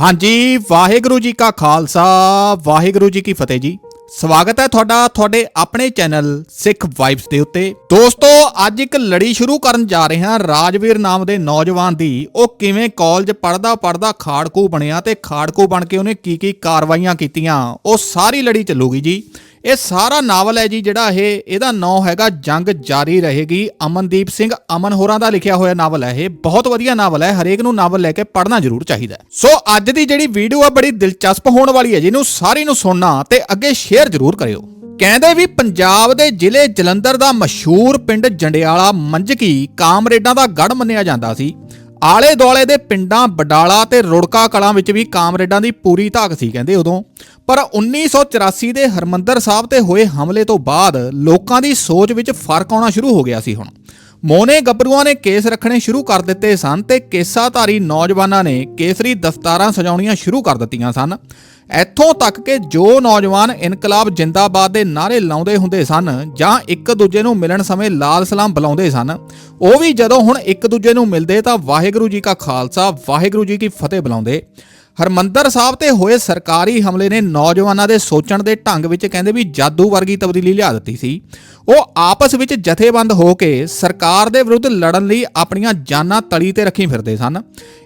ਹਾਂਜੀ, ਵਾਹਿਗੁਰੂ ਜੀ ਕਾ ਖਾਲਸਾ, ਵਾਹਿਗੁਰੂ ਜੀ ਕੀ ਫਤਿਹ ਜੀ। ਸਵਾਗਤ ਹੈ ਤੁਹਾਡਾ, ਤੁਹਾਡੇ ਆਪਣੇ ਚੈਨਲ ਸਿੱਖ ਵਾਈਬਸ ਦੇ ਉੱਤੇ। ਦੋਸਤੋ, ਅੱਜ ਇੱਕ ਲੜੀ ਸ਼ੁਰੂ ਕਰਨ ਜਾ ਰਹੇ ਹਾਂ ਰਾਜਵੀਰ ਨਾਮ ਦੇ ਨੌਜਵਾਨ ਦੀ। ਉਹ ਕਿਵੇਂ ਕਾਲਜ ਪੜਦਾ ਪੜਦਾ ਖਾੜਕੂ ਬਣਿਆ ਤੇ ਖਾੜਕੂ ਬਣ ਕੇ ਉਹਨੇ ਕੀ ਕੀ ਕਾਰਵਾਈਆਂ ਕੀਤੀਆਂ, ਉਹ ਸਾਰੀ ਲੜੀ ਚੱਲੂਗੀ ਜੀ। ਇਹ ਸਾਰਾ ਨਾਵਲ ਹੈ ਜੀ ਜਿਹੜਾ ਇਹ, ਇਹਦਾ ਨਾਂ ਹੈਗਾ ਜੰਗ ਜਾਰੀ ਰਹੇਗੀ। ਅਮਨਦੀਪ ਸਿੰਘ ਅਮਨ ਹੋਰਾਂ ਦਾ ਲਿਖਿਆ ਹੋਇਆ ਨਾਵਲ ਹੈ ਇਹ। ਬਹੁਤ ਵਧੀਆ ਨਾਵਲ ਹੈ, ਹਰੇਕ ਨੂੰ ਨਾਵਲ ਲੈ ਕੇ ਪੜ੍ਹਨਾ ਜ਼ਰੂਰ ਚਾਹੀਦਾ ਸੋ ਅੱਜ ਦੀ ਜਿਹੜੀ ਵੀਡੀਓ ਆ, ਬੜੀ ਦਿਲਚਸਪ ਹੋਣ ਵਾਲੀ ਹੈ ਜਿਹਨੂੰ ਸਾਰੀ ਨੂੰ ਸੁਣਨਾ ਤੇ ਅੱਗੇ ਸ਼ੇਅਰ ਜ਼ਰੂਰ ਕਰਿਓ। ਕਹਿੰਦੇ ਵੀ ਪੰਜਾਬ ਦੇ ਜ਼ਿਲ੍ਹੇ ਜਲੰਧਰ ਦਾ ਮਸ਼ਹੂਰ ਪਿੰਡ ਜੰਡਿਆਲਾ ਮੰਜਕੀ ਕਾਮਰੇਡਾਂ ਦਾ ਗੜ ਮੰਨਿਆ ਜਾਂਦਾ ਸੀ। ਆਲੇ ਦੁਆਲੇ ਦੇ ਪਿੰਡਾਂ ਬਡਾਲਾ ਤੇ ਰੁੜਕਾ ਕਲਾਂ ਵਿੱਚ ਵੀ ਕਾਮਰੇਡਾਂ ਦੀ ਪੂਰੀ ਧਾਕ ਸੀ, ਕਹਿੰਦੇ ਉਦੋਂ। ਪਰ 1984 ਦੇ ਹਰਮੰਦਰ ਸਾਹਿਬ ਤੇ ਹੋਏ ਹਮਲੇ ਤੋਂ ਬਾਅਦ ਲੋਕਾਂ ਦੀ ਸੋਚ ਵਿੱਚ ਫ਼ਰਕ ਆਉਣਾ ਸ਼ੁਰੂ ਹੋ ਗਿਆ ਸੀ ਹੁਣ। ਮੋਨੇ ਗੱਭਰੂਆਂ ਨੇ ਕੇਸ ਰੱਖਣੇ ਸ਼ੁਰੂ ਕਰ ਦਿੱਤੇ ਸਨ ਤੇ ਕੇਸਾਧਾਰੀ ਨੌਜਵਾਨਾਂ ਨੇ ਕੇਸਰੀ ਦਸਤਾਰਾਂ ਸਜਾਉਣੀਆਂ ਸ਼ੁਰੂ ਕਰ ਦਿੱਤੀਆਂ ਸਨ। ਇੱਥੋਂ ਤੱਕ ਕਿ ਜੋ ਨੌਜਵਾਨ ਇਨਕਲਾਬ ਜਿੰਦਾਬਾਦ ਦੇ ਨਾਰੇ ਲਾਉਂਦੇ ਹੁੰਦੇ ਸਨ ਜਾਂ ਇੱਕ ਦੂਜੇ ਨੂੰ ਮਿਲਣ ਸਮੇਂ ਲਾਲ ਸਲਾਮ ਬੁਲਾਉਂਦੇ ਸਨ, ਉਹ ਵੀ ਜਦੋਂ ਹੁਣ ਇੱਕ ਦੂਜੇ ਨੂੰ ਮਿਲਦੇ ਤਾਂ ਵਾਹਿਗੁਰੂ ਜੀ ਕਾ ਖਾਲਸਾ, ਵਾਹਿਗੁਰੂ ਜੀ ਕੀ ਫਤਿਹ ਬੁਲਾਉਂਦੇ। ਹਰਮੰਦਰ ਸਾਹਿਬ ਤੇ ਹੋਏ ਸਰਕਾਰੀ ਹਮਲੇ ਨੇ ਨੌਜਵਾਨਾਂ ਦੇ ਸੋਚਣ ਦੇ ਢੰਗ ਵਿੱਚ ਕਹਿੰਦੇ ਵੀ ਜਾਦੂ ਵਰਗੀ ਤਬਦੀਲੀ ਲਿਆ ਦਿੱਤੀ ਸੀ। ਉਹ ਆਪਸ ਵਿੱਚ ਜਥੇਬੰਦ ਹੋ ਕੇ ਸਰਕਾਰ ਦੇ ਵਿਰੁੱਧ ਲੜਨ ਲਈ ਆਪਣੀਆਂ ਜਾਨਾਂ ਤਲੀ ਤੇ ਰੱਖੀ ਫਿਰਦੇ ਸਨ।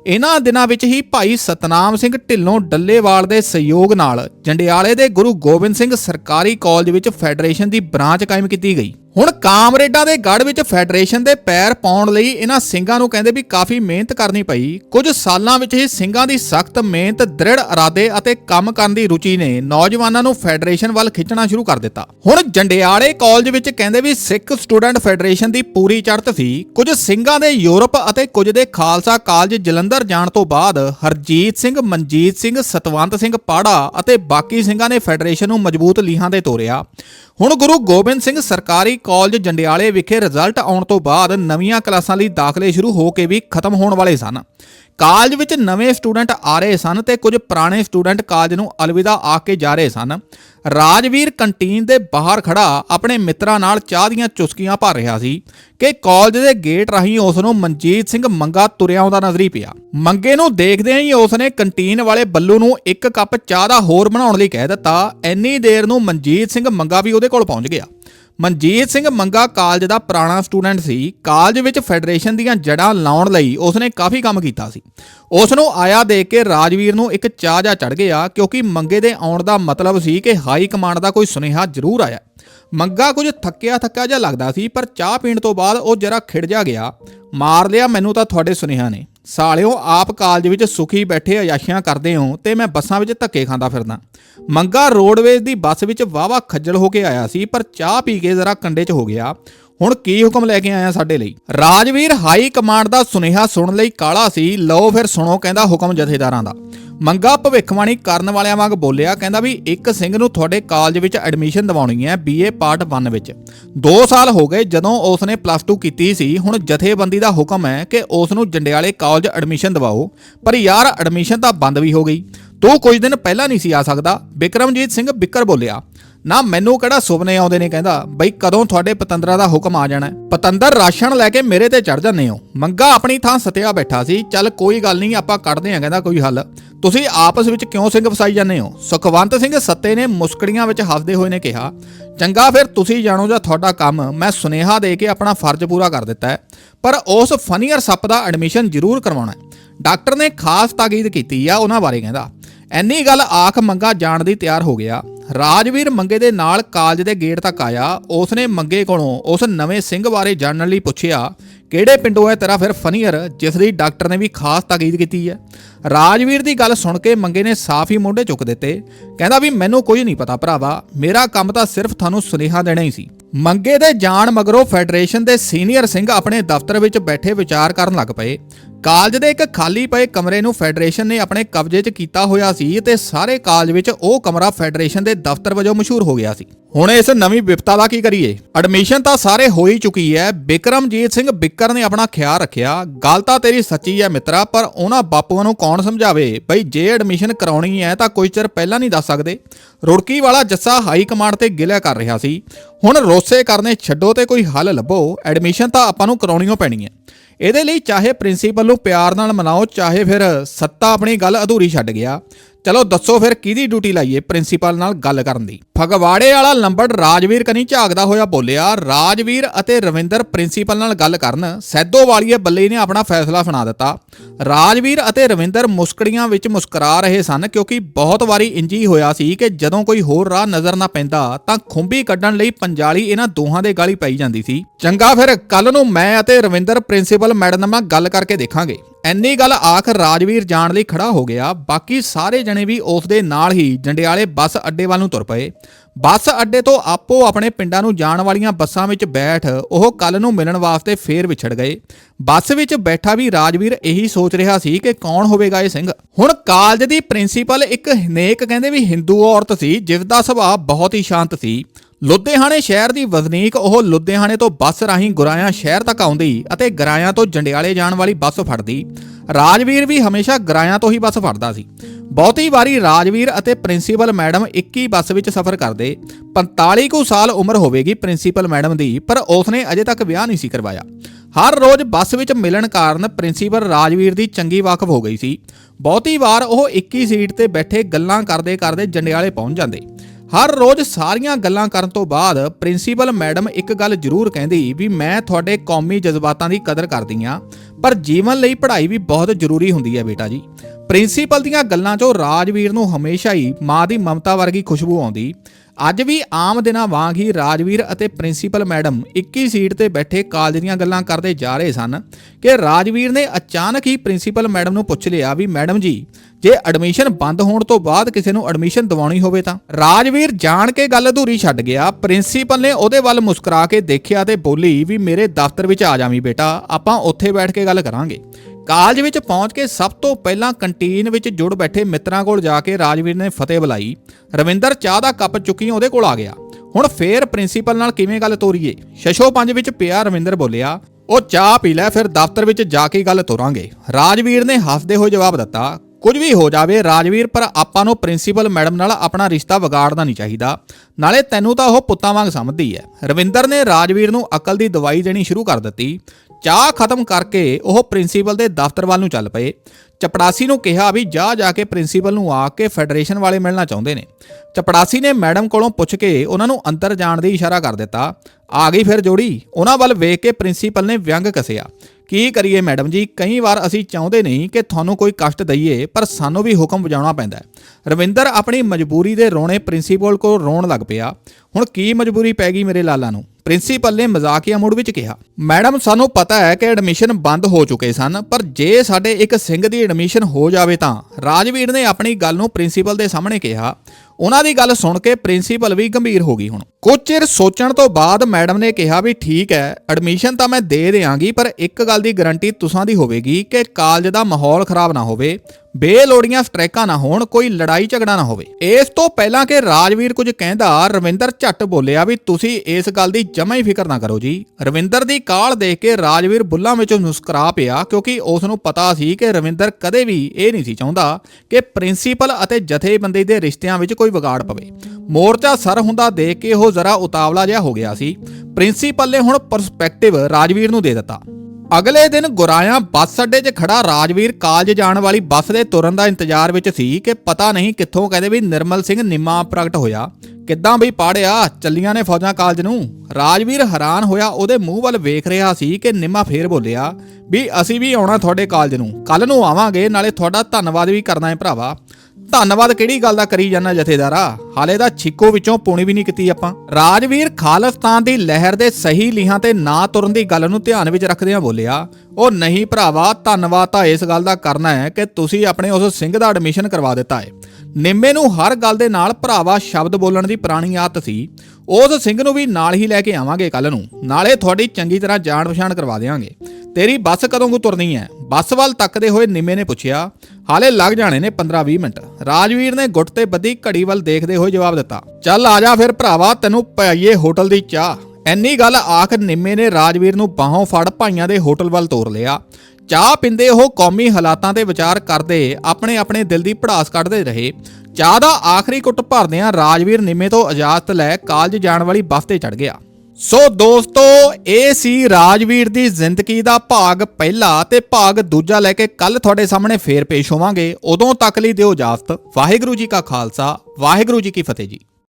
ਇਹਨਾਂ ਦਿਨਾਂ ਵਿੱਚ ਹੀ ਭਾਈ ਸਤਨਾਮ ਸਿੰਘ ਢਿੱਲੋਂ ਡੱਲੇਵਾਲ ਦੇ ਸਹਿਯੋਗ ਨਾਲ ਜੰਡਿਆਲੇ ਦੇ ਗੁਰੂ ਗੋਬਿੰਦ ਸਿੰਘ ਸਰਕਾਰੀ ਕਾਲਜ ਵਿੱਚ ਫੈਡਰੇਸ਼ਨ ਦੀ ਬ੍ਰਾਂਚ ਕਾਇਮ ਕੀਤੀ ਗਈ। ਹੁਣ ਕਾਮਰੇਡਾਂ ਦੇ ਗੜ ਵਿੱਚ ਫੈਡਰੇਸ਼ਨ ਦੇ ਪੈਰ ਪਾਉਣ ਲਈ ਇਹਨਾਂ ਸਿੰਘਾਂ ਨੂੰ ਕਹਿੰਦੇ ਵੀ ਕਾਫੀ ਮਿਹਨਤ ਕਰਨੀ ਪਈ। ਕੁਝ ਸਾਲਾਂ ਵਿੱਚ ਹੀ ਸਿੰਘਾਂ ਦੀ ਸਖਤ ਮਿਹਨਤ ਦ੍ਰਿੜ ਇਰਾਦੇ ਅਤੇ ਕੰਮ ਕਰਨ ਦੀ ਰੁਚੀ ਨੇ ਨੌਜਵਾਨਾਂ ਨੂੰ ਫੈਡਰੇਸ਼ਨ ਵੱਲ ਖਿੱਚਣਾ ਸ਼ੁਰੂ ਕਰ ਦਿੱਤਾ। ਹੁਣ ਜੰਡਿਆਲੇ ਕਾਲਜ ਵਿੱਚ ਕਹਿੰਦੇ ਵੀ ਸਿੱਖ ਸਟੂਡੈਂਟ ਫੈਡਰੇਸ਼ਨ ਦੀ ਪੂਰੀ ਚੜ੍ਹਤ ਸੀ। ਕੁਝ ਸਿੰਘਾਂ ਦੇ ਯੂਰਪ ਅਤੇ ਕੁਝ ਦੇ ਖਾਲਸਾ ਕਾਲਜ ਜਲੰਧਰ ਜਾਣ ਤੋਂ ਬਾਅਦ ਹਰਜੀਤ ਸਿੰਘ, ਮਨਜੀਤ ਸਿੰਘ, ਸਤਵੰਤ ਸਿੰਘ ਪਾੜਾ ਅਤੇ ਬਾਕੀ ਸਿੰਘਾਂ ਨੇ ਫੈਡਰੇਸ਼ਨ ਨੂੰ ਮਜ਼ਬੂਤ ਲੀਹਾਂ ਤੇ ਤੋਰਿਆ। ਹੁਣ ਗੁਰੂ ਗੋਬਿੰਦ ਸਿੰਘ ਸਰਕਾਰੀ ਕਾਲਜ ਜੰਡਿਆਲੇ ਵਿਖੇ ਰਿਜ਼ਲਟ ਆਉਣ ਤੋਂ ਬਾਅਦ ਨਵੀਆਂ ਕਲਾਸਾਂ ਲਈ ਦਾਖਲੇ ਸ਼ੁਰੂ ਹੋ ਕੇ ਵੀ ਖਤਮ ਹੋਣ ਵਾਲੇ ਸਨ। ਕਾਲਜ ਵਿੱਚ ਨਵੇਂ ਸਟੂਡੈਂਟ ਆ ਰਹੇ ਸਨ ਤੇ ਕੁਝ ਪੁਰਾਣੇ ਸਟੂਡੈਂਟ ਕਾਲਜ ਨੂੰ ਅਲਵਿਦਾ ਆ ਕੇ ਜਾ ਰਹੇ ਸਨ। ਰਾਜਵੀਰ ਕੰਟੀਨ ਦੇ ਬਾਹਰ ਖੜਾ ਆਪਣੇ ਮਿੱਤਰਾਂ ਨਾਲ ਚਾਹ ਦੀਆਂ ਚੁਸਕੀਆਂ ਭਰ ਰਿਹਾ ਸੀ ਕਿ ਕਾਲਜ ਦੇ ਗੇਟ ਰਾਹੀਂ ਉਸ ਨੂੰ ਮਨਜੀਤ ਸਿੰਘ ਮੰਗਾ ਤੁਰਿਆ ਆਉਂਦਾ ਨਜ਼ਰੀ ਪਿਆ। ਮੰਗੇ ਨੂੰ ਦੇਖਦਿਆਂ ਹੀ ਉਸ ਨੇ ਕੰਟੀਨ ਵਾਲੇ ਬੱਲੂ ਨੂੰ ਇੱਕ ਕੱਪ ਚਾਹ ਦਾ ਹੋਰ ਬਣਾਉਣ ਲਈ ਕਹਿ ਦਿੱਤਾ। ਐਨੀ ਦੇਰ ਨੂੰ ਮਨਜੀਤ ਸਿੰਘ ਮੰਗਾ ਵੀ ਉਹਦੇ ਕੋਲ ਪਹੁੰਚ ਗਿਆ। ਮਨਜੀਤ ਸਿੰਘ ਮੰਗਾ ਕਾਲਜ ਦਾ ਪੁਰਾਣਾ ਸਟੂਡੈਂਟ ਸੀ। ਕਾਲਜ ਵਿੱਚ ਫੈਡਰੇਸ਼ਨ ਦੀਆਂ ਜੜਾਂ ਲਾਉਣ ਲਈ ਉਸਨੇ ਕਾਫੀ ਕੰਮ ਕੀਤਾ ਸੀ। ਉਸ ਨੂੰ ਆਇਆ ਦੇਖ ਕੇ ਰਾਜਵੀਰ ਨੂੰ ਇੱਕ ਚਾਹ ਜਾ ਚੜ ਗਿਆ ਕਿਉਂਕਿ ਮੰਗੇ ਦੇ ਆਉਣ ਦਾ ਮਤਲਬ ਸੀ ਕਿ ਹਾਈ ਕਮਾਂਡ ਦਾ ਕੋਈ ਸੁਨੇਹਾ ਜ਼ਰੂਰ ਆਇਆ। ਮੰਗਾ ਕੁਝ ਥੱਕਿਆ ਥੱਕਾ ਜਿਹਾ ਲੱਗਦਾ ਸੀ, ਪਰ ਚਾਹ ਪੀਣ ਤੋਂ ਬਾਅਦ ਉਹ ਜਰਾ ਖਿੜ ਜਾ ਗਿਆ। ਮਾਰ ਲਿਆ, ਮੈਨੂੰ ਤਾਂ ਤੁਹਾਡੇ ਸੁਨੇਹਾ ਨੇ। ਸਾਲਿਓ, ਆਪ ਕਾਲਜ ਵਿੱਚ ਸੁਖੀ ਬੈਠੇ ਅਯਾਸ਼ੀਆਂ ਕਰਦੇ ਹੋ ਤੇ ਮੈਂ ਬੱਸਾਂ ਵਿੱਚ ਧੱਕੇ ਖਾਂਦਾ ਫਿਰਦਾ। ਮੰਗਾ ਰੋਡਵੇਜ਼ ਦੀ ਬੱਸ ਵਿੱਚ ਵਾਵਾ ਖੱਜਲ ਹੋ ਕੇ ਆਇਆ ਸੀ, ਪਰ ਚਾਹ ਪੀ ਕੇ ਜ਼ਰਾ ਕੰਡੇ 'ਚ ਹੋ ਗਿਆ। ਹੁਣ ਕੀ ਹੁਕਮ ਲੈ ਕੇ ਆਇਆ ਸਾਡੇ ਲਈ? ਰਾਜਵੀਰ ਹਾਈ ਕਮਾਂਡ ਦਾ ਸੁਨੇਹਾ ਸੁਣਨ ਲਈ ਕਾਲਾ ਸੀ, ਲਓ ਫਿਰ ਸੁਣੋ ਕਹਿੰਦਾ ਹੁਕਮ ਜਥੇਦਾਰਾਂ ਦਾ। ਮੰਗਾ ਭਵਿੱਖਬਾਣੀ ਕਰਨ ਵਾਲਿਆਂ ਵਾਂਗ ਬੋਲਿਆ, ਕਹਿੰਦਾ ਵੀ ਇੱਕ ਸਿੰਘ ਨੂੰ ਤੁਹਾਡੇ ਕਾਲਜ ਵਿੱਚ ਐਡਮਿਸ਼ਨ ਦਿਵਾਉਣੀ ਹੈ ਬੀਏ ਪਾਰਟ 1 ਵਿੱਚ। 2 ਸਾਲ ਹੋ ਗਏ ਜਦੋਂ ਉਸ ਨੇ ਪਲੱਸ 2 ਕੀਤੀ ਸੀ, ਹੁਣ ਜਥੇਬੰਦੀ ਦਾ ਹੁਕਮ ਹੈ ਕਿ ਉਸ ਨੂੰ ਜੰਡਿਆਲੇ ਕਾਲਜ ਐਡਮਿਸ਼ਨ ਦਿਵਾਓ। ਪਰ ਯਾਰ, ਐਡਮਿਸ਼ਨ ਤਾਂ ਬੰਦ ਵੀ ਹੋ ਗਈ। ਤੂੰ ਕੁਝ ਦਿਨ ਪਹਿਲਾਂ ਨਹੀਂ ਸੀ ਆ ਸਕਦਾ। ਬਿਕਰਮਜੀਤ ਸਿੰਘ ਬਿੱਕਰ ਬੋਲਿਆ ਨਾ ਮੈਨੂੰ ਕਿਹੜਾ ਸੁਪਨੇ ਆਉਂਦੇ ਨੇ ਕਹਿੰਦਾ, ਬਈ ਕਦੋਂ ਤੁਹਾਡੇ ਪਤੰਦਰਾਂ ਦਾ ਹੁਕਮ ਆ ਜਾਣਾ ਪਤੰਦਰ ਰਾਸ਼ਨ ਲੈ ਕੇ ਮੇਰੇ ਤੇ ਚੜ ਜਾਂਦੇ ਹੋ। ਮੰਗਾ ਆਪਣੀ ਥਾਂ ਸਤਿਆ ਬੈਠਾ ਸੀ, ਚੱਲ ਕੋਈ ਗੱਲ ਨਹੀਂ, ਆਪਾਂ ਕੱਢਦੇ ਆਂ ਕਹਿੰਦਾ ਕੋਈ ਹੱਲ। ਤੁਸੀਂ ਆਪਸ ਵਿੱਚ ਕਿਉਂ ਸਿੰਘ ਫਸਾਈ ਜਾਂਦੇ ਹੋ? ਸੁਖਵੰਤ ਸਿੰਘ ਸੱਤੇ ਨੇ ਮੁਸਕੜੀਆਂ ਵਿੱਚ ਹੱਸਦੇ ਹੋਏ ਨੇ ਕਿਹਾ, ਚੰਗਾ ਫਿਰ ਤੁਸੀਂ ਜਾਣੋ ਜਾਂ ਤੁਹਾਡਾ ਕੰਮ, ਮੈਂ ਸੁਨੇਹਾ ਦੇ ਕੇ ਆਪਣਾ ਫਰਜ਼ ਪੂਰਾ ਕਰ ਦਿੱਤਾ ਹੈ। ਪਰ ਉਸ ਫਨੀਅਰ ਸੱਪ ਦਾ ਐਡਮਿਸ਼ਨ ਜ਼ਰੂਰ ਕਰਵਾਉਣਾ ਹੈ। ਡਾਕਟਰ ਨੇ ਖਾਸ ਤਾਕੀਦ ਕੀਤੀ ਆ ਉਹਨਾਂ ਬਾਰੇ ਕਹਿੰਦਾ ਐਨੀ ਗੱਲ ਆਖ ਮੰਗਾ ਜਾਣ ਦੀ ਤਿਆਰ ਹੋ ਗਿਆ। ਰਾਜਵੀਰ ਮੰਗੇ ਦੇ ਨਾਲ ਕਾਲਜ ਦੇ ਗੇਟ ਤੱਕ ਆਇਆ। ਉਸਨੇ ਮੰਗੇ ਕੋਲੋਂ ਉਸ ਨਵੇਂ ਸਿੰਘ ਬਾਰੇ ਜਾਣਨ ਲਈ ਪੁੱਛਿਆ, ਕਿਹੜੇ ਪਿੰਡੋਂ ਹੈ ਤੇਰਾ ਫਿਰ ਫਨੀਅਰ, ਜਿਸ ਦੀ ਡਾਕਟਰ ਨੇ ਵੀ ਖਾਸ ਤਾਕੀਦ ਕੀਤੀ ਹੈ? ਰਾਜਵੀਰ ਦੀ ਗੱਲ ਸੁਣ ਕੇ ਮੰਗੇ ਨੇ ਸਾਫ਼ ਹੀ ਮੋਢੇ ਚੁੱਕ ਦਿੱਤੇ। ਕਹਿੰਦਾ ਵੀ, ਮੈਨੂੰ ਕੁਝ ਨਹੀਂ ਪਤਾ ਭਰਾਵਾ, ਮੇਰਾ ਕੰਮ ਤਾਂ ਸਿਰਫ ਤੁਹਾਨੂੰ ਸੁਨੇਹਾ ਦੇਣਾ ਹੀ ਸੀ। ਮੰਗੇ ਦੇ ਜਾਣ ਮਗਰੋਂ ਫੈਡਰੇਸ਼ਨ ਦੇ ਸੀਨੀਅਰ ਸਿੰਘ ਆਪਣੇ ਦਫ਼ਤਰ ਵਿੱਚ ਬੈਠੇ ਵਿਚਾਰ ਕਰਨ ਲੱਗ ਪਏ। ਕਾਲਜ ਦੇ ਇੱਕ ਖਾਲੀ ਪਏ ਕਮਰੇ ਨੂੰ ਫੈਡਰੇਸ਼ਨ ਨੇ ਆਪਣੇ ਕਬਜ਼ੇ 'ਚ ਕੀਤਾ ਹੋਇਆ ਸੀ ਤੇ ਸਾਰੇ ਕਾਲਜ ਵਿੱਚ ਉਹ ਕਮਰਾ ਫੈਡਰੇਸ਼ਨ ਦੇ ਦਫ਼ਤਰ ਵਜੋਂ ਮਸ਼ਹੂਰ ਹੋ ਗਿਆ ਸੀ। ਹੁਣ ਇਸ ਨਵੀਂ ਵਿਪਤਾ ਦਾ ਕੀ ਕਰੀਏ? ਐਡਮਿਸ਼ਨ ਤਾਂ ਸਾਰੇ ਹੋ ਹੀ ਚੁੱਕੀ ਹੈ। ਬਿਕਰਮਜੀਤ ਸਿੰਘ ਬਿੱਕਰ ਨੇ ਆਪਣਾ ਖਿਆਲ ਰੱਖਿਆ, ਗੱਲ ਤਾਂ ਤੇਰੀ ਸੱਚੀ ਹੈ ਮਿੱਤਰਾ, ਪਰ ਉਹਨਾਂ ਬਾਪੂਆਂ ਨੂੰ ਕੌਣ ਸਮਝਾਵੇ? ਬਈ, ਜੇ ਐਡਮਿਸ਼ਨ ਕਰਾਉਣੀ ਹੈ ਤਾਂ ਕੋਈ ਚਿਰ ਪਹਿਲਾਂ ਨਹੀਂ ਦੱਸ ਸਕਦੇ। ਰੁੜਕੀ ਵਾਲਾ ਜੱਸਾ ਹਾਈ ਕਮਾਂਡ ਤੇ ਗਿਲਿਆ ਕਰ ਰਿਹਾ ਸੀ। ਹੁਣ ਰੋਸੇ ਕਰਨੇ ਛੱਡੋ ਤੇ ਕੋਈ ਹੱਲ ਲੱਭੋ। ਐਡਮਿਸ਼ਨ ਤਾਂ ਆਪਾਂ ਨੂੰ ਕਰਾਉਣੀਓ ਪੈਣੀ ਹੈ। ਇਹਦੇ ਲਈ ਚਾਹੇ ਪ੍ਰਿੰਸੀਪਲ ਨੂੰ ਪਿਆਰ ਨਾਲ ਮਨਾਓ, ਚਾਹੇ ਫਿਰ ਸੱਤਾ ਆਪਣੀ ਗੱਲ ਅਧੂਰੀ ਛੱਡ ਗਿਆ। ਚਲੋ ਦੱਸੋ ਫਿਰ ਕਿਹਦੀ ਡਿਊਟੀ ਲਾਈਏ ਪ੍ਰਿੰਸੀਪਲ ਨਾਲ ਗੱਲ ਕਰਨ ਦੀ? ਫਗਵਾੜੇ ਵਾਲਾ ਲੰਬੜ ਰਾਜਵੀਰ ਕਨੀ ਝਾਕਦਾ ਹੋਇਆ ਬੋਲਿਆ, ਰਾਜਵੀਰ ਅਤੇ ਰਵਿੰਦਰ ਪ੍ਰਿੰਸੀਪਲ ਨਾਲ ਗੱਲ ਕਰਨ, ਸੈਦੋ ਵਾਲੀਏ ਬੱਲੇ ਨੇ ਆਪਣਾ ਫੈਸਲਾ ਸੁਣਾ ਦਿੱਤਾ। ਰਾਜਵੀਰ ਅਤੇ ਰਵਿੰਦਰ ਮੁਸਕੜੀਆਂ ਵਿੱਚ ਮੁਸਕਰਾ ਰਹੇ ਸਨ ਕਿਉਂਕਿ ਬਹੁਤ ਵਾਰੀ ਇੰਜੀ ਹੋਇਆ ਸੀ ਕਿ ਜਦੋਂ ਕੋਈ ਹੋਰ ਰਾਹ ਨਜ਼ਰ ਨਾ ਪੈਂਦਾ ਤਾਂ ਖੁੰਬੀ ਕੱਢਣ ਲਈ ਪੰਜਾਲੀ ਇਹਨਾਂ ਦੋਹਾਂ ਦੇ ਗਾਲੀ ਪਈ ਜਾਂਦੀ ਸੀ। ਚੰਗਾ ਫਿਰ ਕੱਲ ਨੂੰ ਮੈਂ ਅਤੇ ਰਵਿੰਦਰ ਪ੍ਰਿੰਸੀਪਲ ਮੈਡਮ ਨਾਲ ਗੱਲ ਕਰਕੇ ਦੇਖਾਂਗੇ। ਐਨੀ ਗੱਲ ਆਖ ਰਾਜਵੀਰ ਜਾਣ ਲਈ ਖੜਾ ਹੋ ਗਿਆ, ਬਾਕੀ ਸਾਰੇ ਜਣੇ ਵੀ ਉਸ ਦੇ ਨਾਲ ਹੀ ਜੰਡਿਆਲੇ ਬੱਸ ਅੱਡੇ ਵੱਲ ਨੂੰ ਤੁਰ ਪਏ। ਬੱਸ ਅੱਡੇ ਤੋਂ ਆਪੋ ਆਪਣੇ ਪਿੰਡਾਂ ਨੂੰ ਜਾਣ ਵਾਲੀਆਂ ਬੱਸਾਂ ਵਿੱਚ ਬੈਠ ਉਹ ਕੱਲ ਨੂੰ ਮਿਲਣ ਵਾਸਤੇ ਫੇਰ ਵਿਛੜ ਗਏ। ਬੱਸ ਵਿੱਚ ਬੈਠਾ ਵੀ ਰਾਜਵੀਰ ਇਹੀ ਸੋਚ ਰਿਹਾ ਸੀ ਕਿ ਕੌਣ ਹੋਵੇਗਾ ਇਹ ਸਿੰਘ। ਹੁਣ ਕਾਲਜ ਦੀ ਪ੍ਰਿੰਸੀਪਲ ਇੱਕ ਨੇਕ ਕਹਿੰਦੇ ਵੀ ਹਿੰਦੂ ਔਰਤ ਸੀ, ਜਿਸ ਦਾ ਸੁਭਾਅ ਬਹੁਤ ਹੀ ਸ਼ਾਂਤ ਸੀ। ਲੁਧਿਆਣੇ ਸ਼ਹਿਰ ਦੀ ਵਜ਼ਨੀਕ ਉਹ ਲੁਧਿਆਣੇ ਤੋਂ ਬੱਸ ਰਾਹੀਂ ਗੁਰਾਇਆ ਸ਼ਹਿਰ ਤੱਕ ਆਉਂਦੀ ਅਤੇ ਗੁਰਾਇਆ ਤੋਂ ਜੰਡਿਆਲੇ ਜਾਣ ਵਾਲੀ ਬੱਸ ਫੜਦੀ। ਰਾਜਵੀਰ ਵੀ ਹਮੇਸ਼ਾ ਗੁਰਾਇਆ ਤੋਂ ਹੀ ਬੱਸ ਫੜਦਾ ਸੀ। ਬਹੁਤੀ ਵਾਰੀ ਰਾਜਵੀਰ ਅਤੇ ਪ੍ਰਿੰਸੀਪਲ ਮੈਡਮ ਇੱਕ ਹੀ ਬੱਸ ਵਿੱਚ ਸਫ਼ਰ ਕਰਦੇ। 45 ਕੁ ਸਾਲ ਉਮਰ ਹੋਵੇਗੀ ਪ੍ਰਿੰਸੀਪਲ ਮੈਡਮ ਦੀ, ਪਰ ਉਸਨੇ ਅਜੇ ਤੱਕ ਵਿਆਹ ਨਹੀਂ ਸੀ ਕਰਵਾਇਆ। ਹਰ ਰੋਜ਼ ਬੱਸ ਵਿੱਚ ਮਿਲਣ ਕਾਰਨ ਪ੍ਰਿੰਸੀਪਲ ਰਾਜਵੀਰ ਦੀ ਚੰਗੀ ਵਾਕਫ ਹੋ ਗਈ ਸੀ। ਬਹੁਤੀ ਵਾਰ ਉਹ ਇੱਕ ਹੀ ਸੀਟ ਤੇ ਬੈਠੇ ਗੱਲਾਂ ਕਰਦੇ ਕਰਦੇ ਜੰਡਿਆਲੇ ਪਹੁੰਚ ਜਾਂਦੇ। ਹਰ ਰੋਜ਼ ਸਾਰੀਆਂ ਗੱਲਾਂ ਕਰਨ ਤੋਂ ਬਾਅਦ ਪ੍ਰਿੰਸੀਪਲ ਮੈਡਮ ਇੱਕ ਗੱਲ ਜ਼ਰੂਰ ਕਹਿੰਦੀ ਵੀ ਮੈਂ ਤੁਹਾਡੇ ਕੌਮੀ ਜਜ਼ਬਾਤਾਂ ਦੀ ਕਦਰ ਕਰਦੀ ਆ ਪਰ ਜੀਵਨ ਲਈ ਪੜ੍ਹਾਈ ਵੀ ਬਹੁਤ ਜ਼ਰੂਰੀ ਹੁੰਦੀ ਹੈ ਬੇਟਾ ਜੀ। ਪ੍ਰਿੰਸੀਪਲ ਦੀਆਂ ਗੱਲਾਂ 'ਚੋਂ ਰਾਜਵੀਰ ਨੂੰ ਹਮੇਸ਼ਾ ਹੀ ਮਾਂ ਦੀ ਮਮਤਾ ਵਰਗੀ ਖੁਸ਼ਬੂ ਆਉਂਦੀ। ਅੱਜ ਵੀ ਆਮ ਦਿਨਾਂ ਵਾਂਗ ਹੀ ਰਾਜਵੀਰ ਅਤੇ ਪ੍ਰਿੰਸੀਪਲ ਮੈਡਮ ਇੱਕ ਹੀ ਸੀਟ ਤੇ ਬੈਠੇ ਕਾਲਜ ਦੀਆਂ ਗੱਲਾਂ ਕਰਦੇ ਜਾ ਰਹੇ ਸਨ ਕਿ ਰਾਜਵੀਰ ਨੇ ਅਚਾਨਕ ਹੀ ਪ੍ਰਿੰਸੀਪਲ ਮੈਡਮ ਨੂੰ ਪੁੱਛ ਲਿਆ ਵੀ ਮੈਡਮ ਜੀ ਜੇ ਐਡਮਿਸ਼ਨ ਬੰਦ ਹੋਣ ਤੋਂ ਬਾਅਦ ਕਿਸੇ ਨੂੰ ਐਡਮਿਸ਼ਨ ਦਿਵਾਉਣੀ ਹੋਵੇ ਤਾਂ। ਰਾਜਵੀਰ ਜਾਣ ਕੇ ਗੱਲ ਅਧੂਰੀ ਛੱਡ ਗਿਆ। ਪ੍ਰਿੰਸੀਪਲ ਨੇ ਉਹਦੇ ਵੱਲ ਮੁਸਕਰਾ ਕੇ ਦੇਖਿਆ ਤੇ ਬੋਲੀ ਵੀ ਮੇਰੇ ਦਫ਼ਤਰ ਵਿੱਚ ਆ ਜਾਵੀਂ ਬੇਟਾ, ਆਪਾਂ ਉੱਥੇ ਬੈਠ ਕੇ ਗੱਲ ਕਰਾਂਗੇ। ਕਾਲਜ ਵਿੱਚ ਪਹੁੰਚ ਕੇ ਸਭ ਤੋਂ ਪਹਿਲਾਂ ਕੰਟੀਨ ਵਿੱਚ ਜੁੜ ਬੈਠੇ ਮਿੱਤਰਾਂ ਕੋਲ ਜਾ ਕੇ ਰਾਜਵੀਰ ਨੇ ਫਤਿਹ ਬੁਲਾਈ। ਰਵਿੰਦਰ ਚਾਹ ਦਾ ਕੱਪ ਚੁੱਕੀ ਉਹਦੇ ਕੋਲ ਆ ਗਿਆ। ਹੁਣ ਫੇਰ ਪ੍ਰਿੰਸੀਪਲ ਨਾਲ ਕਿਵੇਂ ਗੱਲ ਤੋਰੀਏ? ਸ਼ਸ਼ੋ ਪੰਜ ਵਿੱਚ ਪਿਆ ਰਵਿੰਦਰ ਬੋਲਿਆ, ਉਹ ਚਾਹ ਪੀ ਲੈ, ਫਿਰ ਦਫ਼ਤਰ ਵਿੱਚ ਜਾ ਕੇ ਗੱਲ ਤੋਰਾਂਗੇ। ਰਾਜਵੀਰ ਨੇ ਹੱਸਦੇ ਹੋਏ ਜਵਾਬ ਦਿੱਤਾ ਕੁਝ ਵੀ ਹੋ ਜਾਵੇ ਰਾਜਵੀਰ, ਪਰ ਆਪਾਂ ਨੂੰ ਪ੍ਰਿੰਸੀਪਲ ਮੈਡਮ ਨਾਲ ਆਪਣਾ ਰਿਸ਼ਤਾ ਵਿਗਾੜਨਾ ਨਹੀਂ ਚਾਹੀਦਾ। ਨਾਲੇ ਤੈਨੂੰ ਤਾਂ ਉਹ ਪੁੱਤਾਂ ਵਾਂਗ ਸਮਝਦੀ ਹੈ ਰਵਿੰਦਰ ਨੇ ਰਾਜਵੀਰ ਨੂੰ ਅਕਲ ਦੀ ਦਵਾਈ ਦੇਣੀ ਸ਼ੁਰੂ ਕਰ ਦਿੱਤੀ। ਚਾਹ ਖਤਮ ਕਰਕੇ ਉਹ ਪ੍ਰਿੰਸੀਪਲ ਦੇ ਦਫ਼ਤਰ ਵੱਲ ਨੂੰ ਚੱਲ ਪਏ। ਚਪੜਾਸੀ ਨੂੰ ਕਿਹਾ ਵੀ ਜਾ ਜਾ ਕੇ ਪ੍ਰਿੰਸੀਪਲ ਨੂੰ ਆ ਕੇ ਫੈਡਰੇਸ਼ਨ ਵਾਲੇ ਮਿਲਣਾ ਚਾਹੁੰਦੇ ਨੇ। ਚਪੜਾਸੀ ਨੇ ਮੈਡਮ ਕੋਲੋਂ ਪੁੱਛ ਕੇ ਉਹਨਾਂ ਨੂੰ ਅੰਦਰ ਜਾਣ ਦੀ ਇਸ਼ਾਰਾ ਕਰ ਦਿੱਤਾ। ਆ ਗਈ ਫਿਰ ਜੋੜੀ। ਉਹਨਾਂ ਵੱਲ ਵੇਖ ਕੇ ਪ੍ਰਿੰਸੀਪਲ ਨੇ ਵਿਅੰਗ ਕਸਿਆ। ਕੀ ਕਰੀਏ ਮੈਡਮ ਜੀ? ਕਈ ਵਾਰ ਅਸੀਂ ਚਾਹੁੰਦੇ ਨਹੀਂ ਕਿ ਤੁਹਾਨੂੰ ਕੋਈ ਕਸ਼ਟ ਦਈਏ, ਪਰ ਸਾਨੂੰ ਵੀ ਹੁਕਮ ਵਜਾਉਣਾ ਪੈਂਦਾ ਹੈ। ਰਵਿੰਦਰ ਆਪਣੀ ਮਜਬੂਰੀ ਦੇ ਰੋਣੇ ਪ੍ਰਿੰਸੀਪਲ ਕੋਲ ਰੋਣ ਲੱਗ ਪਿਆ। ਹੁਣ ਕੀ ਮਜਬੂਰੀ ਪੈ ਗਈ ਮੇਰੇ ਲਾਲਾ ਨੂੰ? ਪ੍ਰਿੰਸੀਪਲ ਨੇ ਮਜ਼ਾਕੀਆ ਮੂਡ ਵਿੱਚ ਕਿਹਾ, ਮੈਡਮ, ਸਾਨੂੰ ਪਤਾ ਹੈ ਕਿ ਐਡਮਿਸ਼ਨ ਬੰਦ ਹੋ ਚੁੱਕੇ ਸਨ, ਪਰ ਜੇ ਸਾਡੇ ਇੱਕ ਸਿੰਘ ਦੀ ਐਡਮਿਸ਼ਨ ਹੋ ਜਾਵੇ ਤਾਂ? ਰਾਜਵੀਰ ਨੇ ਆਪਣੀ ਗੱਲ ਨੂੰ ਪ੍ਰਿੰਸੀਪਲ ਦੇ ਸਾਹਮਣੇ ਕਿਹਾ ਉਹਨਾਂ ਦੀ ਗੱਲ ਸੁਣ ਕੇ ਪ੍ਰਿੰਸੀਪਲ ਵੀ ਗੰਭੀਰ ਹੋ ਗਈ ਹੁਣ। ਕੁਝ ਚਿਰ ਸੋਚਣ ਤੋਂ ਬਾਅਦ ਮੈਡਮ ਨੇ ਕਿਹਾ ਵੀ ਠੀਕ ਹੈ, ਐਡਮਿਸ਼ਨ ਤਾਂ ਮੈਂ ਦੇ ਦੇਵਾਂਗੀ ਪਰ ਇੱਕ ਗੱਲ ਦੀ ਗਾਰੰਟੀ ਤੁਸਾਂ ਦੀ ਹੋਵੇਗੀ ਕਿ ਕਾਲਜ ਦਾ ਮਾਹੌਲ ਖਰਾਬ ਨਾ ਹੋਵੇ। ਬੇਲੋੜੀਆਂ ਸਟ੍ਰਾਈਕਾਂ ਨਾ ਹੋਣ, ਕੋਈ ਲੜਾਈ ਝਗੜਾ ਨਾ ਹੋਵੇ। ਇਸ ਤੋਂ ਪਹਿਲਾਂ ਕਿ ਰਾਜਵੀਰ ਕੁਝ ਕਹਿੰਦਾ, ਰਵਿੰਦਰ ਝੱਟ ਬੋਲਿਆ ਵੀ ਤੁਸੀਂ ਇਸ ਗੱਲ ਦੀ ਜਮਾ ਹੀ ਫਿਕਰ ਨਾ ਕਰੋ ਜੀ। ਰਵਿੰਦਰ ਦੀ ਕਾਲ ਦੇਖ ਕੇ ਰਾਜਵੀਰ ਬੁੱਲਾਂ ਵਿੱਚੋਂ ਮੁਸਕਰਾ ਪਿਆ, ਕਿਉਂਕਿ ਉਸ ਨੂੰ ਪਤਾ ਸੀ ਕਿ ਰਵਿੰਦਰ ਕਦੇ ਵੀ ਇਹ ਨਹੀਂ ਸੀ ਚਾਹੁੰਦਾ ਕਿ ਪ੍ਰਿੰਸੀਪਲ ਅਤੇ ਜਥੇਬੰਦੀ ਦੇ ਰਿਸ਼ਤਿਆਂ ਵਿੱਚ ਕੋਈ ਵਿਗਾੜ ਪਵੇ। ਮੋਰਚਾ ਸਰ ਹੁੰਦਾ ਦੇਖ ਕੇ ਉਹ ਜ਼ਰਾ ਉਤਾਵਲਾ ਜਿਹਾ ਹੋ ਗਿਆ ਸੀ। ਪ੍ਰਿੰਸੀਪਲ ਨੇ ਹੁਣ ਪਰਸਪੈਕਟਿਵ ਰਾਜਵੀਰ ਨੂੰ ਦੇ ਦਿੱਤਾ। ਅਗਲੇ ਦਿਨ ਗੁਰਾਇਆ ਬੱਸ ਅੱਡੇ 'ਚ ਖੜਾ ਰਾਜਵੀਰ ਕਾਲਜ ਜਾਣ ਵਾਲੀ ਬੱਸ ਦੇ ਤੁਰਨ ਦਾ ਇੰਤਜ਼ਾਰ ਵਿੱਚ ਸੀ ਕਿ ਪਤਾ ਨਹੀਂ ਕਿੱਥੋਂ ਕਹਿੰਦੇ ਵੀ ਨਿਰਮਲ ਸਿੰਘ ਨਿੰਮਾ ਪ੍ਰਗਟ ਹੋਇਆ। ਕਿੱਦਾਂ ਬਈ ਪਾੜਿਆ, ਚੱਲੀਆਂ ਨੇ ਫੌਜਾਂ ਕਾਲਜ ਨੂੰ। ਰਾਜਵੀਰ ਹੈਰਾਨ ਹੋਇਆ, ਉਹਦੇ ਮੂੰਹ ਵੱਲ ਵੇਖ ਰਿਹਾ ਸੀ ਕਿ ਨਿੰਮਾ ਫੇਰ ਬੋਲਿਆ, ਵੀ ਅਸੀਂ ਵੀ ਆਉਣਾ ਤੁਹਾਡੇ ਕਾਲਜ ਨੂੰ। ਕੱਲ ਨੂੰ ਆਵਾਂਗੇ, ਨਾਲੇ ਤੁਹਾਡਾ ਧੰਨਵਾਦ ਵੀ ਕਰਨਾ ਹੈ ਭਰਾਵਾ। ਧੰਨਵਾਦ ਕਿਹੜੀ ਗੱਲ ਦਾ ਕਰੀ ਜਾਂਦਾ ਜਥੇਦਾਰਾ? ਹਾਲੇ ਤਾਂ ਛਿੱਕੋ ਵਿੱਚੋਂ ਪੂਣੀ ਵੀ ਨਹੀਂ ਕੀਤੀ ਆਪਾਂ। ਰਾਜਵੀਰ ਖਾਲਸਤਾਨ ਦੀ ਲਹਿਰ ਦੇ ਸਹੀ ਲੀਹਾਂ ਤੇ ਨਾ ਤੁਰਨ ਦੀ ਗੱਲ ਨੂੰ ਧਿਆਨ ਵਿੱਚ ਰੱਖਦਿਆਂ ਬੋਲਿਆ, ਉਹ ਨਹੀਂ ਭਰਾਵਾ, ਧੰਨਵਾਦ ਤਾਂ ਇਸ ਗੱਲ ਦਾ ਕਰਨਾ ਹੈ ਕਿ ਤੁਸੀਂ ਆਪਣੇ ਉਸ ਸਿੰਘ ਦਾ ਐਡਮਿਸ਼ਨ ਕਰਵਾ ਦਿੱਤਾ ਹੈ। ਨਿੰਮੇ ਨੂੰ ਹਰ ਗੱਲ ਦੇ ਨਾਲ ਭਰਾਵਾ ਸ਼ਬਦ ਬੋਲਣ ਦੀ ਪੁਰਾਣੀ ਆਦਤ ਸੀ। ਉਸ ਸਿੰਘ ਨੂੰ ਵੀ ਨਾਲ ਹੀ ਲੈ ਕੇ ਆਵਾਂਗੇ ਕੱਲ ਨੂੰ। ਨਾਲੇ ਤੁਹਾਡੀ ਚੰਗੀ ਤਰ੍ਹਾਂ ਜਾਣ ਪਛਾਣ ਕਰਵਾ ਦੇਵਾਂਗੇ ਤੇਰੀ ਬੱਸ ਕਦੋਂ ਕੁ ਤੁਰਨੀ ਹੈ ਬੱਸ ਵੱਲ ਤੱਕਦੇ ਹੋਏ ਨਿੰਮੇ ਨੇ ਪੁੱਛਿਆ, ਹਾਲੇ ਲੱਗ ਜਾਣੇ ਨੇ 15-20 ਮਿੰਟ। ਰਾਜਵੀਰ ਨੇ ਗੁੱਟ ਤੇ ਬੱਦੀ ਘੜੀ ਵੱਲ ਦੇਖਦੇ ਹੋਏ ਜਵਾਬ ਦਿੱਤਾ, ਚੱਲ ਆ ਜਾ ਫਿਰ ਭਰਾਵਾ, ਤੈਨੂੰ ਪਾਈਏ ਹੋਟਲ ਦੀ ਚਾਹ। ਐਨੀ ਗੱਲ ਆਖ ਨਿੰਮੇ ਨੇ ਰਾਜਵੀਰ ਨੂੰ ਬਾਹੋਂ ਫੜ ਭਾਈਆਂ ਦੇ ਹੋਟਲ ਵੱਲ ਤੋਰ ਲਿਆ। ਚਾਹ ਪਿੰਦੇ ਉਹ ਕੌਮੀ ਹਾਲਾਤਾਂ ਤੇ ਵਿਚਾਰ ਕਰਦੇ ਆਪਣੇ ਆਪਣੇ ਦਿਲ ਦੀ ਭੜਾਸ ਕੱਢਦੇ ਰਹੇ। ਚਾਹ ਦਾ ਆਖਰੀ ਘੁੱਟ ਭਰਦਿਆਂ ਰਾਜਵੀਰ ਨਿੰਮੇ ਤੋਂ ਇਜਾਜ਼ਤ ਲੈ ਕਾਲਜ ਜਾਣ ਵਾਲੀ ਬੱਸ ਤੇ ਚੜ ਗਿਆ। ਸੋ ਦੋਸਤੋ, ਇਹ ਸੀ ਰਾਜਵੀਰ ਦੀ ਜ਼ਿੰਦਗੀ ਦਾ ਭਾਗ ਪਹਿਲਾ ਤੇ ਭਾਗ ਦੂਜਾ ਲੈ ਕੇ ਕੱਲ ਤੁਹਾਡੇ ਸਾਹਮਣੇ ਫੇਰ ਪੇਸ਼ ਹੋਵਾਂਗੇ। ਉਦੋਂ ਤੱਕ ਲਈ ਦਿਓ ਇਜਾਜ਼ਤ। ਵਾਹਿਗੁਰੂ ਜੀ ਕਾ ਖਾਲਸਾ, ਵਾਹਿਗੁਰੂ ਜੀ ਕੀ ਫਤਿਹ ਜੀ।